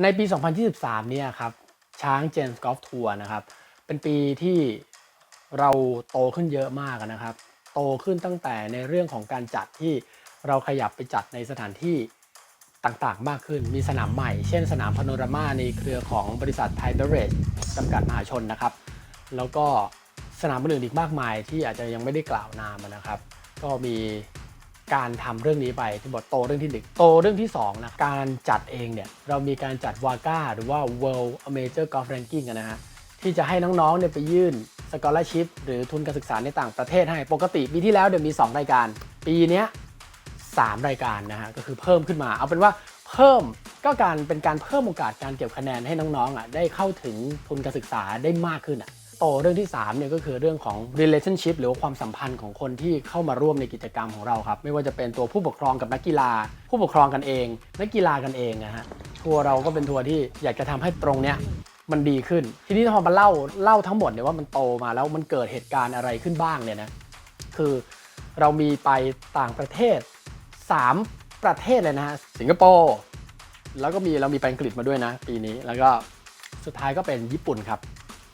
ในปี 2023 เนี่ยครับช้าง James Golf Tour นะครับ เป็นปีที่เราโตขึ้นเยอะมากนะครับ โตขึ้นตั้งแต่ในเรื่องของการจัดที่เราขยับไปจัดในสถานที่ต่างๆ มากขึ้น มีสนามใหม่ เช่นสนามพาโนรามาในเครือของบริษัทไทยเบเรจจำกัดมหาชนนะครับ แล้วก็สนามอื่นอีกมากมายที่อาจจะยังไม่ได้กล่าวนามนะครับ ก็มี การทำเรื่องนี้ไปที่บอกโตเรื่องที่หนึ่งโตเรื่องที่สองนะการจัดเองเนี่ยเรามีการจัดวาก้าหรือว่า World Amateur Golf Ranking นนะฮะที่จะให้น้องๆเนี่ยไปยื่น scholarship หรือทุนการศึกษาในต่างประเทศให้ปกติปีที่แล้วเดี๋ยวมี 2 รายการ ปีเนี้ย3รายการนะฮะก็คือเพิ่มขึ้นมา เอาเป็นว่าเพิ่มก็การเป็นการเพิ่มโอกาสการเก็บคะแนนให้น้องๆอะได้เข้าถึงทุนการศึกษาได้มากขึ้นอะ โตเรื่องที่3เนี่ยก็คือเรื่องของ relationship หรือว่าความสัมพันธ์ของคนที่เข้ามาร่วมในกิจกรรมของเราครับ ไม่ว่าจะเป็นตัวผู้ปกครองกับนักกีฬา ผู้ปกครองกันเอง นักกีฬากันเองนะฮะทัวร์เราก็เป็นทัวร์ที่อยากจะทำให้ตรงเนี้ยมันดีขึ้น ทีนี้พอมาเล่าเล่าทั้งหมดเนี่ยว่ามันโตมาแล้วมันเกิดเหตุการณ์อะไรขึ้นบ้างเนี่ยนะคือเรามีไปต่างประเทศ 3 ประเทศเลยนะฮะสิงคโปร์แล้วก็มีเรามีไปอังกฤษมาด้วยนะ ปีนี้แล้วก็สุดท้ายก็เป็นญี่ปุ่นครับ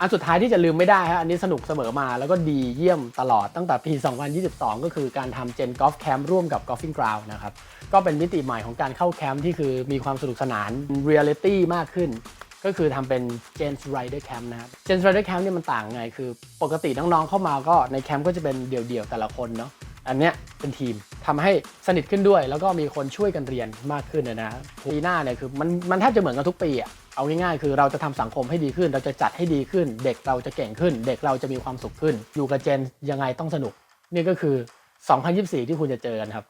อันสุดท้ายที่จะลืมไม่ได้ฮะอันนี้สนุกเสมอมาแล้วก็ดีเยี่ยมตลอดตั้งแต่ปี 2022 ก็คือการทำเจนกอล์ฟแคมป์ร่วมกับ Golfing Ground นะครับ ก็เป็นมิติใหม่ของการเข้าแคมป์ที่คือมีความสนุกสนานเรียลิตี้มากขึ้น ก็คือทำเป็น Gens Rider Camp นะครับ Gens Rider Camp เนี่ยมันต่างไง คือปกติน้องๆเข้ามาก็ในแคมป์ก็จะเป็นเดี่ยวๆแต่ละคนเนาะอันเนี้ยเป็นทีมทำให้สนิทขึ้นด้วย แล้วก็มีคนช่วยกันเรียนมากขึ้นนะนะปีหน้าเนี่ยคือมันมันแทบจะเหมือนกันทุกปีอะ เอาง่ายๆ คือเราจะทำสังคมให้ดีขึ้น เราจะจัดให้ดีขึ้น เด็กเราจะเก่งขึ้น เด็กเราจะมีความสุขขึ้น อยู่กับเจนยังไงต้องสนุก นี่ก็คือ 2024 ที่คุณจะเจอกันครับ